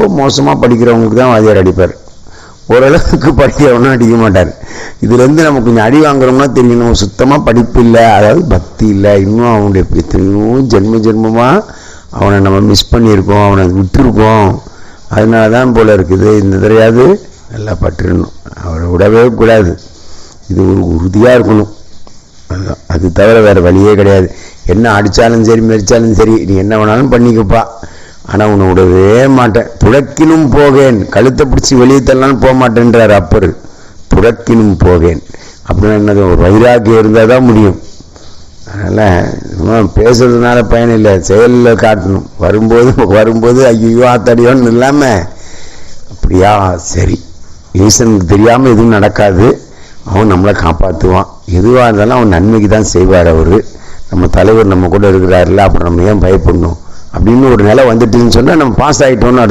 ரொம்ப மோசமாக படிக்கிறவங்களுக்கு தான் வாத்தியார் அடிப்பார். ஓரளவுக்கு படிக்கிறவனா அடிக்க மாட்டார். இதுலேருந்து நம்ம கொஞ்சம் அடி வாங்குறோம்னா தெரியும். நம்ம சுத்தமாக படிப்பு இல்லை. அதாவது பக்தி இல்லை. இன்னும் அவனுடைய எத்தனையோ ஜென்ம ஜென்மமாக அவனை நம்ம மிஸ் பண்ணியிருக்கோம். அவனை விட்டுருக்கோம். அதனால தான் போல் இருக்குது. இந்த தடையாவது நல்லா பட்டுருணும் அவரை விடவே கூடாது. இது ஒரு உறுதியாக இருக்கணும். அதுதான் அது தவிர வேறு வழியே கிடையாது. என்ன அடித்தாலும் சரி மெரிச்சாலும் சரி நீ என்ன வேணாலும் பண்ணிக்கப்பா. ஆனால் உன்னை விடவே மாட்டேன். புழக்கினும் போகேன் கழுத்தை பிடிச்சி வெளியே தள்ளலாம் போக மாட்டேன்றார் அப்பர். புழக்கினும் போகேன் அப்படின்னா என்னது? ஒரு வைராக்கியம் இருந்தால் தான் முடியும். அதனால் பேசுறதுனால பயன் இல்லை. செயலில் காட்டணும். வரும்போது வரும்போது ஐயோ ஆத்தடியோன்னு இல்லாமல் அப்படியா? சரி. ஈசனுக்கு தெரியாமல் எதுவும் நடக்காது. அவன் நம்மளை காப்பாற்றுவான் எதுவாக இருந்தாலும் அவன் நன்மைக்கு தான் செய்வார் அவர். நம்ம தலைவர் நம்ம கூட இருக்கிறாருல்ல அப்புறம் நம்ம ஏன் பயப்படணும்? அப்படின்னு ஒரு நிலை வந்துட்டுன்னு சொன்னால் நம்ம பாஸ் ஆகிட்டோம்னு அர்த்தம்.